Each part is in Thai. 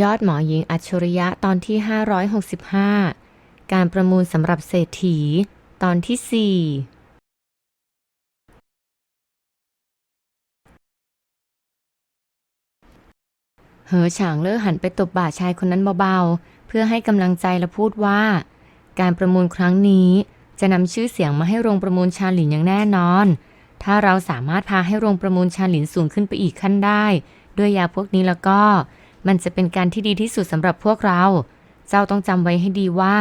ยอดหมอหญิงอัจฉริยะตอนที่ 565 การประมูลสำหรับเศรษฐี ตอนที่ 4 เหอฉางเล่อหันไปตบบ่าชายคนนั้นเบาๆ เพื่อให้กำลังใจและพูดว่า การประมูลครั้งนี้จะนำชื่อเสียงมาให้โรงประมูลชาหลินอย่างแน่นอน ถ้าเราสามารถพาให้โรงประมูลชาหลินสูงขึ้นไปอีกขั้นได้ ด้วยยาพวกนี้แล้วก็ มันจะเป็นการที่ดีที่สุดสำหรับพวกเรา เจ้าต้องจำไว้ให้ดีว่า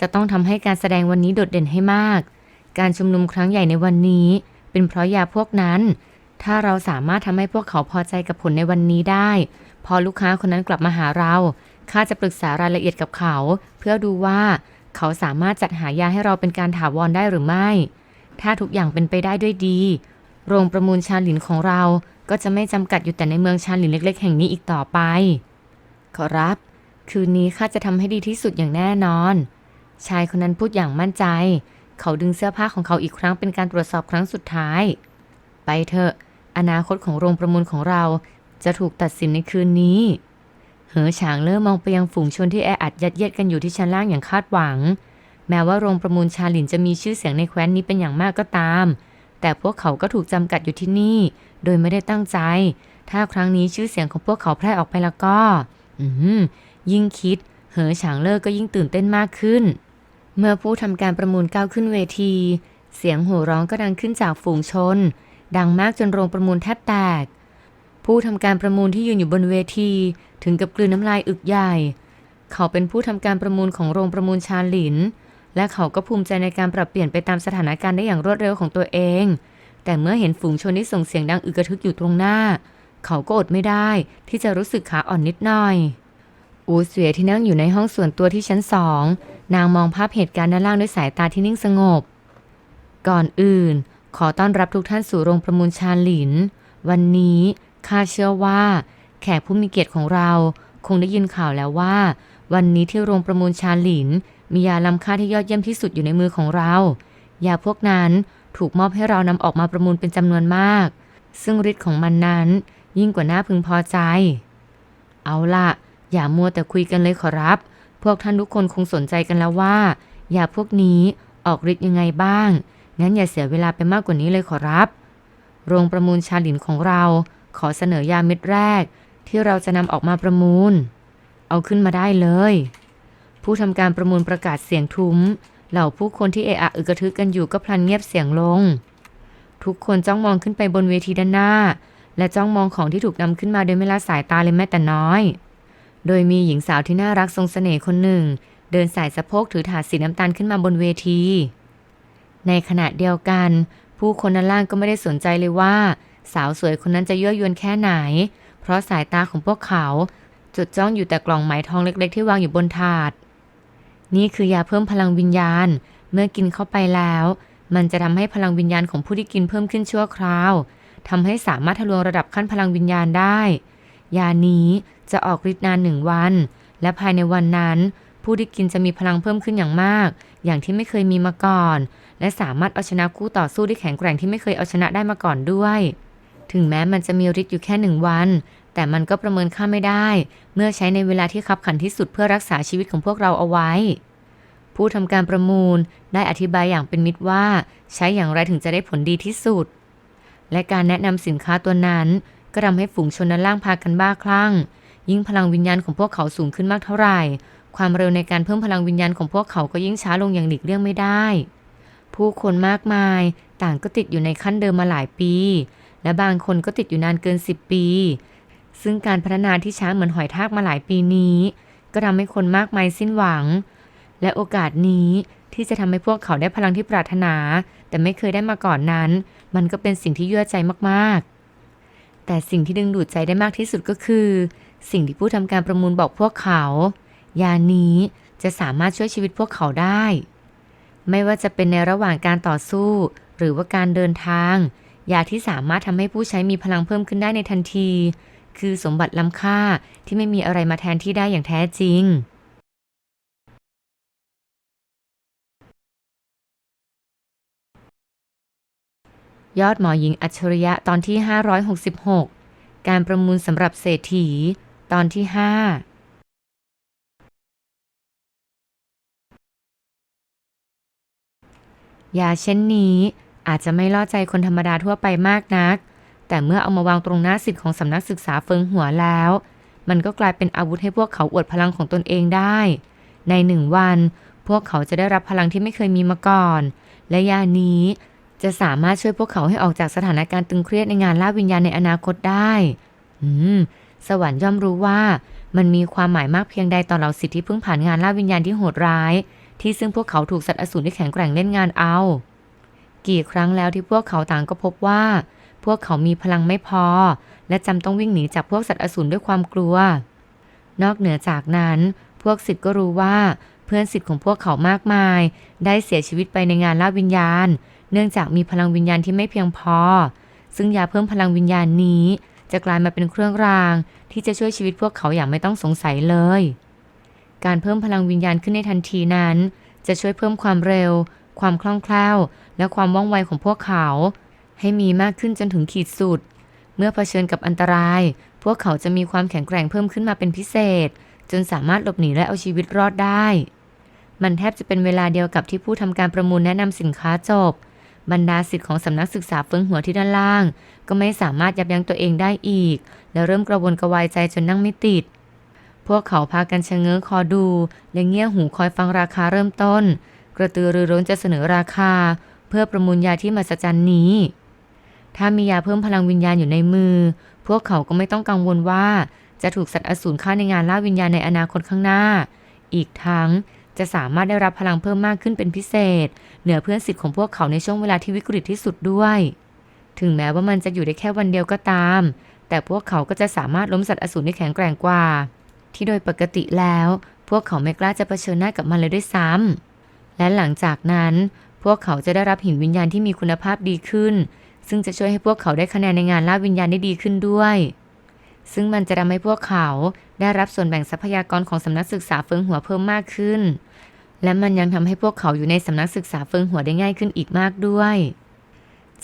จะต้องทำให้การแสดงวันนี้โดดเด่นให้มาก การชุมนุมครั้งใหญ่ในวันนี้ เป็นเพราะยาพวกนั้น ถ้าเราสามารถทำให้พวกเขาพอใจกับผลในวันนี้ได้ พอลูกค้าคนนั้นกลับมาหาเราข้าจะปรึกษารายละเอียดกับเขา เพื่อดูว่าเขาสามารถจัดหายาให้เราเป็นการถาวรได้หรือไม่ ถ้าทุกอย่างเป็นไปได้ด้วยดี โรงประมูลชาลินของเรา ก็จะไม่จำกัดอยู่แต่ในเมืองชาหลินเล็ก ๆ แห่งนี้อีกต่อไป ขอรับ คืนนี้ข้าจะทำให้ดีที่สุดอย่างแน่นอน ชายคนนั้นพูดอย่างมั่นใจ เขาดึงเสื้อผ้าของเขาอีกครั้งเป็นการตรวจสอบครั้งสุดท้าย ไปเถอะ อนาคตของโรงประมูลของเราจะถูกตัดสินในคืนนี้ เหอฉางเริ่มมองไปยังฝูงชนที่แออัดยัดเยียดกันอยู่ที่ชั้นล่างอย่างคาดหวัง แม้ว่าโรงประมูลชาลินจะมีชื่อเสียงในแคว้นนี้เป็นอย่างมากก็ตาม แต่พวกเขาก็ถูกจำกัดอยู่ที่นี่ โดยไม่ได้ตั้งใจ ถ้าครั้งนี้ชื่อเสียงของพวกเขาแพร่ออกไปแล้วก็ อืมยิ่งคิด เหอฉางเลิกก็ยิ่งตื่นเต้นมากขึ้น เมื่อผู้ทำการประมูลก้าวขึ้นเวที เสียงโห่ร้องก็ดังขึ้นจากฝูงชน ดังมากจนโรงประมูลแทบแตก ผู้ทำการประมูลที่ยืนอยู่บนเวที ถึงกับกลืนน้ำลายอึกใหญ่ เขาเป็นผู้ทำการประมูลของโรงประมูลชาหลิน และเขาก็ภูมิใจในการปรับเปลี่ยนไปตามสถานการณ์ได้อย่างรวดเร็วของตัวเอง แต่เมื่อเห็นฝูงชนที่ส่งเสียงดังอึกระทึกอยู่ตรงหน้า เขาก็อดไม่ได้ที่จะรู้สึกขาอ่อนนิดหน่อย อูเสวียที่นั่งอยู่ในห้องส่วนตัวที่ชั้นสอง นางมองภาพเหตุการณ์ด้านล่างด้วยสายตาที่นิ่งสงบ ก่อนอื่น ขอต้อนรับทุกท่านสู่โรงประมูลชาหลิน วันนี้ข้าเชื่อว่า แขกผู้มีเกียรติของเราคงได้ยินข่าวแล้วว่า วันนี้ที่โรงประมูลชาหลิน มียาล้ำค่าที่ยอดเยี่ยมที่สุดอยู่ในมือของเรา ยาพวกนั้นถูกมอบให้เรานำออกมาประมูลเป็นจำนวนมาก ซึ่งฤทธิ์ของมันนั้นยิ่งกว่าน่าพึงพอใจ เอาละอย่ามัวแต่คุยกันเลยขอรับ พวกท่านทุกคนคงสนใจกันแล้วว่า ยาพวกนี้ออกฤทธิ์ยังไงบ้าง งั้นอย่าเสียเวลาไปมากกว่านี้เลยขอรับ โรงประมูลชาลินของเราขอเสนอยาเม็ดแรก ที่เราจะนำออกมาประมูล เอาขึ้นมาได้เลย ผู้ทำการประมูลประกาศเสียงทุ้ม เหล่าผู้คนที่เอะอะอึกระทึกกันอยู่ก็พลันเงียบเสียงลง ทุกคนจ้องมองขึ้นไปบนเวทีด้านหน้า และจ้องมองของที่ถูกนำขึ้นมาโดยไม่ละสายตาเลยแม้แต่น้อย โดยมีหญิงสาวที่น่ารักทรงเสน่ห์คนหนึ่ง เดินสายสะโพกถือถาดสีน้ำตาลขึ้นมาบนเวที ในขณะเดียวกัน ผู้คนด้านล่างก็ไม่ได้สนใจเลยว่า สาวสวยคนนั้นจะยั่วยวนแค่ไหน เพราะสายตาของพวกเขาจดจ้องอยู่แต่กล่องไหมทองเล็ก ๆ ที่วางอยู่บนถาด นี่คือยาเพิ่มพลังวิญญาณ เมื่อกินเข้าไปแล้ว มันจะทำให้พลังวิญญาณของผู้ที่กินเพิ่มขึ้นชั่วคราวทำให้สามารถทะลวงระดับขั้นพลังวิญญาณได้ ยานี้จะออกฤทธิ์นานหนึ่งวัน และภายในวันนั้น ผู้ที่กินจะมีพลังเพิ่มขึ้นอย่างมาก อย่างที่ไม่เคยมีมาก่อน และสามารถเอาชนะคู่ต่อสู้ที่แข็งแกร่งที่ไม่เคยเอาชนะได้มาก่อนด้วย ถึงแม้มันจะมีฤทธิ์อยู่แค่หนึ่งวัน แต่มันก็ประเมินค่าไม่ได้ เมื่อใช้ในเวลาที่คับขันที่สุดเพื่อรักษาชีวิตของพวกเราเอาไว้ ผู้ทำการประมูลได้อธิบายอย่างเป็นมิตรว่า ใช้อย่างไรถึงจะได้ผลดีที่สุด และการแนะนำสินค้าตัวนั้น ก็ทำให้ฝูงชนด้นล่างพากันบ้าคลั่ง ยิ่งพลังวิญญาณของพวกเขาสูงขึ้นมากเท่าไหร่ ความเร็วในการเพิ่มพลังวิญญาณของพวกเขาก็ยิ่งช้าลงอย่างหลีกเลี่ยงไม่ได้ ผู้คนมากมายต่างก็ติดอยู่ในขั้นเดิมมาหลายปี และบางคนก็ติดอยู่นานเกิน 10 ปี ซึ่งการพัฒนาที่ช้าเหมือนหอยทากมาหลายปีนี้ ก็ทำให้คนมากมายสิ้นหวัง และโอกาสนี้ที่จะทำให้พวกเขาได้พลังที่ปรารถนา แต่ไม่เคยได้มาก่อนนั้น มันก็เป็นสิ่งที่ยั่วใจมากๆ แต่สิ่งที่ดึงดูดใจได้มากที่สุดก็คือ สิ่งที่ผู้ทำการประมูลบอกพวกเขา ยานี้จะสามารถช่วยชีวิตพวกเขาได้ ไม่ว่าจะเป็นในระหว่างการต่อสู้ หรือว่าการเดินทาง ยาที่สามารถทำให้ผู้ใช้มีพลังเพิ่มขึ้นได้ในทันที คือสมบัติล้ำค่าที่ไม่มีอะไรมาแทนที่ได้อย่างแท้จริง ยอดหมอหญิงอัจฉริยะตอนที่ 566 การประมูลสำหรับเศรษฐี ตอนที่ 5ยาเช่นนี้อาจจะไม่ล่อใจคนธรรมดาทั่วไปมากนัก แต่เมื่อเอามาวางตรงหน้าสิทธิ์ของสำนักศึกษาเฟิงหัวแล้ว มันก็กลายเป็นอาวุธให้พวกเขาอวดพลังของตนเองได้ ในหนึ่งวัน พวกเขาจะได้รับพลังที่ไม่เคยมีมาก่อน และยานี้จะสามารถช่วยพวกเขาให้ออกจากสถานการณ์ตึงเครียดในงานล่าวิญญาณในอนาคตได้ อืม สวรรค์ย่อมรู้ว่า มันมีความหมายมากเพียงใดต่อเหล่าสิทธิที่เพิ่งผ่านงานล่าวิญญาณที่โหดร้าย ที่ซึ่งพวกเขาถูกสัตว์อสูรที่แข็งแกร่งเล่นงานเอา กี่ครั้งแล้วที่พวกเขาต่างก็พบว่า พวกเขามีพลังไม่พอ และจำต้องวิ่งหนีจากพวกสัตว์อสูรด้วยความกลัว นอกเหนือจากนั้น พวกสิทธ์ก็รู้ว่าเพื่อนสิทธิ์ของพวกเขามากมาย ได้เสียชีวิตไปในงานล่าวิญญาณ เนื่องจากมีพลังวิญญาณที่ไม่เพียงพอ ซึ่งยาเพิ่มพลังวิญญาณนี้ จะกลายมาเป็นเครื่องราง ที่จะช่วยชีวิตพวกเขาอย่างไม่ต้องสงสัยเลย การเพิ่มพลังวิญญาณขึ้นในทันทีนั้น จะช่วยเพิ่มความเร็ว ความคล่องแคล่ว และความว่องไวของพวกเขา ให้มีมากขึ้นจนถึงขีดสุด เมื่อเผชิญกับอันตราย พวกเขาจะมีความแข็งแกร่งเพิ่มขึ้นมาเป็นพิเศษ จนสามารถหลบหนีและเอาชีวิตรอดได้ มันแทบจะเป็นเวลาเดียวกับที่ผู้ทำการประมูลแนะนำสินค้าจบ บรรดาสิทธิ์ของสำนักศึกษาเฟิงหัวที่ด้านล่าง ก็ไม่สามารถยับยั้งตัวเองได้อีก และเริ่มกระวนกระวายใจจนนั่งไม่ติด พวกเขาพากันชะเง้อคอดูและเงี่ยหูคอยฟังราคาเริ่มต้น กระตือรือร้นจะเสนอราคา เพื่อประมูลยาที่มหัศจรรย์นี้ ถ้ามียาเพิ่มพลังวิญญาณอยู่ในมือ พวกเขาก็ไม่ต้องกังวลว่า จะถูกสัตว์อสูรฆ่าในงานล่าวิญญาณในอนาคตข้างหน้า อีกทั้งจะสามารถได้รับพลังเพิ่มมากขึ้นเป็นพิเศษ เหนือเพื่อนสิทธิ์ของพวกเขาในช่วงเวลาที่วิกฤตที่สุดด้วย ถึงแม้ว่ามันจะอยู่ได้แค่วันเดียวก็ตาม แต่พวกเขาก็จะสามารถล้มสัตว์อสูรได้แข็งแกร่งกว่า ที่โดยปกติแล้ว พวกเขาไม่กล้าจะเผชิญหน้ากับมันเลยด้วยซ้ำและหลังจากนั้น พวกเขาจะได้รับหินวิญญาณที่มีคุณภาพดีขึ้น ซึ่งจะช่วยให้พวกเขาได้คะแนนในงานล่าวิญญาณได้ดีขึ้นด้วย ซึ่งมันจะทำให้พวกเขาได้รับส่วนแบ่งทรัพยากรของสำนักศึกษาเฟิงหัวเพิ่มมากขึ้น และมันยังทำให้พวกเขาอยู่ในสำนักศึกษาเฟิงหัวได้ง่ายขึ้นอีกมากด้วย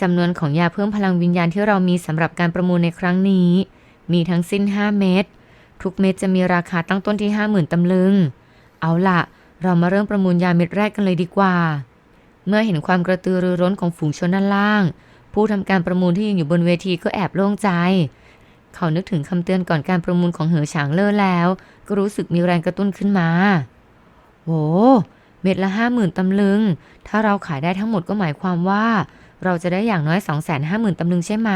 จำนวนของยาเพิ่มพลังวิญญาณที่เรามีสำหรับการประมูลในครั้งนี้ มีทั้งสิ้น 5 เม็ดทุกเม็ดจะมีราคาตั้งต้นที่ 50,000ตำลึง เอาล่ะเรามาเริ่มประมูลยาเม็ดแรกกันเลยดีกว่า เมื่อเห็นความกระตือรือร้นของฝูงชนด้านล่าง ผู้ทำการประมูลที่ยืนอยู่บนเวทีก็แอบโล่งใจ เขานึกถึงคำเตือนก่อนการประมูลของเหอฉางเลอแล้ว ก็รู้สึกมีแรงกระตุ้นขึ้นมาโหเม็ดละห้าหมื่นตำลึง ถ้าเราขายได้ทั้งหมดก็หมายความว่า เราจะได้อย่างน้อย 2 5 0 0 0 0ตำลึงใช่ไหม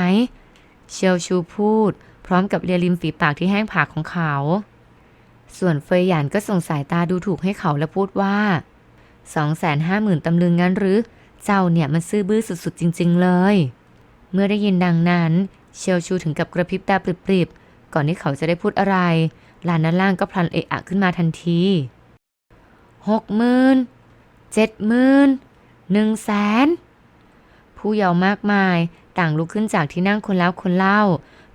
เชียวชูพูด พร้อมกับเลียริมฝีปากที่แห้งผากของเขา ส่วนเฟยหยานก็ส่งสายตาดูถูกให้เขาและพูดว่า 250,000ตำลึงงั้นหรือ เจ้าเนี่ยมันซื่อบื้อสุดๆจริง ๆ เลย เมื่อได้ยินดังนั้น เชียวชูถึงกับกระพริบตาปริบๆ ก่อนที่เขาจะได้พูดอะไรลานด้านล่างก็พลันเอะอะขึ้นมาทันทีหกหมื่นเจ็ดหมื่นหนึ่งแสนผู้เยาว์มากมายต่างลุกขึ้นจากที่นั่งคนแล้วคนเล่า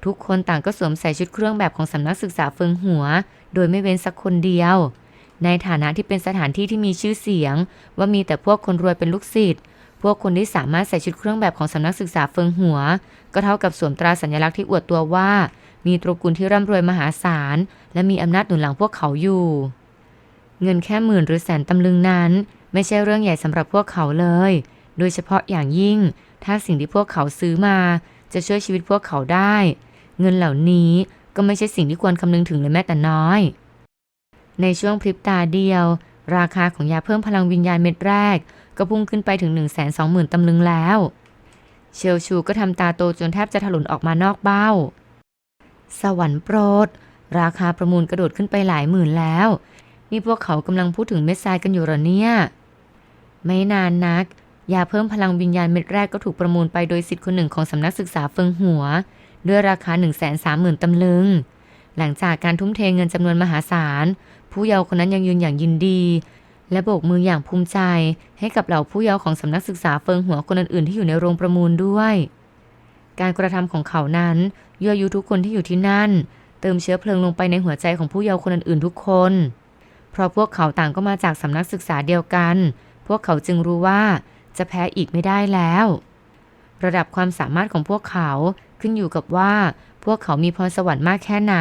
ทุกคนต่างก็สวมใส่ชุดเครื่องแบบของสำนักศึกษาเฟิงหัว โดยไม่เว้นสักคนเดียว ในฐานะที่เป็นสถานที่ที่มีชื่อเสียง ว่ามีแต่พวกคนรวยเป็นลูกศิษย์ พวกคนที่สามารถใส่ชุดเครื่องแบบของสำนักศึกษาเฟิงหัว ก็เท่ากับสวมตราสัญลักษณ์ที่อวดตัวว่า มีตระกูลที่ร่ำรวยมหาศาล และมีอำนาจหนุนหลังพวกเขาอยู่ เงินแค่หมื่นหรือแสนตำลึงนั้น ไม่ใช่เรื่องใหญ่สำหรับพวกเขาเลย โดยเฉพาะอย่างยิ่ง ถ้าสิ่งที่พวกเขาซื้อมา จะช่วยชีวิตพวกเขาได้ เงินเหล่านี้ก็ไม่ใช่สิ่งที่ควรคำนึงถึงเลยแม้แต่น้อย ในช่วงพริบตาเดียว ราคาของยาเพิ่มพลังวิญญาณเม็ดแรก ก็พุ่งขึ้นไปถึง 1 2 0 0 0 0ตำลึงแล้ว เชลชูก็ทำตาโตจนแทบจะถลุนออกมานอกเบ้า สวรรค์โปรด ราคาประมูลกระโดดขึ้นไปหลายหมื่นแล้ว นี่พวกเขากำลังพูดถึงเม็ดทรายกันอยู่หรอเนี่ย ไม่นานนัก ยาเพิ่มพลังวิญญาณเม็ดแรกก็ถูกประมูลไปโดยสิทธิ์คนหนึ่งของสำนักศึกษาเฟิงหัว ด้วยราคา 1 3 0 0 0 0ตำลึงหลังจากการทุ่มเทเงินจำนวนมหาศาล ผู้เยาว์คนนั้นยังยืนอย่างยินดี และโบกมืออย่างภูมิใจ ให้กับเหล่าผู้เยาว์ของสำนักศึกษาเฟิงหัวคนอื่นๆที่อยู่ในโรงประมูลด้วย การกระทำของเขานั้นยั่วยุทุกคนที่อยู่ที่นั่น เติมเชื้อเพลิงลงไปในหัวใจของผู้เยาว์คนอื่นๆทุกคน เพราะพวกเขาต่างก็มาจากสำนักศึกษาเดียวกัน พวกเขาจึงรู้ว่าจะแพ้อีกไม่ได้แล้ว ระดับความสามารถของพวกเขาขึ้นอยู่กับว่า พวกเขามีพรสวรรค์มากแค่ไหน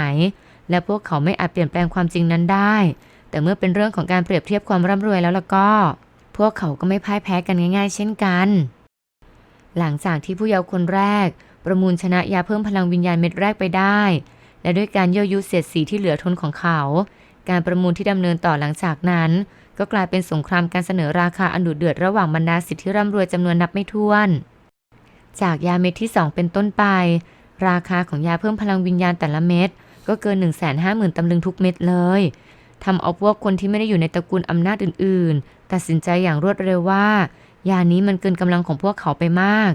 และพวกเขาไม่อาจเปลี่ยนแปลงความจริงนั้นได้ แต่เมื่อเป็นเรื่องของการเปรียบเทียบความร่ำรวยแล้วล่ะก็ พวกเขาก็ไม่พ่ายแพ้กันง่าย ๆ เช่นกัน หลังจากที่ผู้เยาว์คนแรก ประมูลชนะยาเพิ่มพลังวิญญาณเม็ดแรกไปได้ และด้วยการยั่วยุเสียดสีที่เหลือทนของเขา การประมูลที่ดำเนินต่อหลังจากนั้น ก็กลายเป็นสงครามการเสนอราคาอันดุเดือดระหว่างบรรดาสิทธิร่ำรวยจำนวนนับไม่ถ้วน จากยาเม็ดที่ 2 เป็นต้นไป ราคาของยาเพิ่มพลังวิญญาณแต่ละเม็ด ก็เกิน 150,000ตำลึงทุกเม็ดเลยทำเอาพวกคนที่ไม่ได้อยู่ในตระกูลอำนาจอื่น ๆ ตัดสินใจอย่างรวดเร็วว่า ยานี้มันเกินกำลังของพวกเขาไปมาก